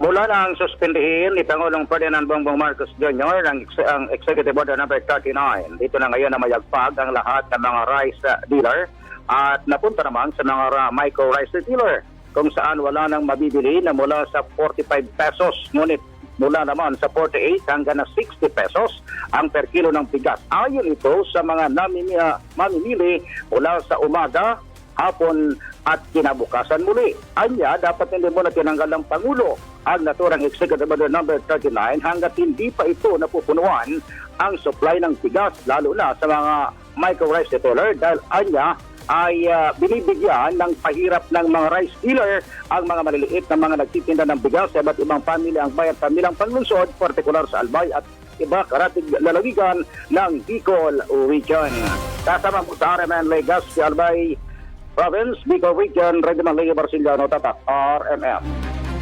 Mula nang suspendihin ni Pangulong Ferdinand Bongbong Marcos Jr. ang, ang Executive Order number 39. Dito na ngayon na mayagpag ang lahat ng mga rice uh, dealer at napunta naman sa mga micro rice retailer kung saan wala nang mabibili na mula sa 45 pesos. Ngunit mula naman sa 48 hanggang na 60 pesos ang per kilo ng bigas. Ayon ito sa mga namimi, uh, mamimili mula sa umaga, hapon at kinabukasan muli. Anya, dapat hindi mo na tinanggal ng Pangulo ang naturang Executive Order number 39 hanggat hindi pa ito napupunuan ang supply ng bigas lalo na sa mga micro rice retailer dahil anya ay ah, binibigyan ng pahirap ng mga rice dealer ang mga maliliit na mga nagtitinda ng bigas sa iba't ibang pamilya ang bayan pamilyang panlunsod, partikular sa Albay at iba karatig lalawigan ng Bicol Region. Kasama po sa RMN Legas, si Albay Province, Bicol Region, Regional Leo Barciliano, Tatak, RMM.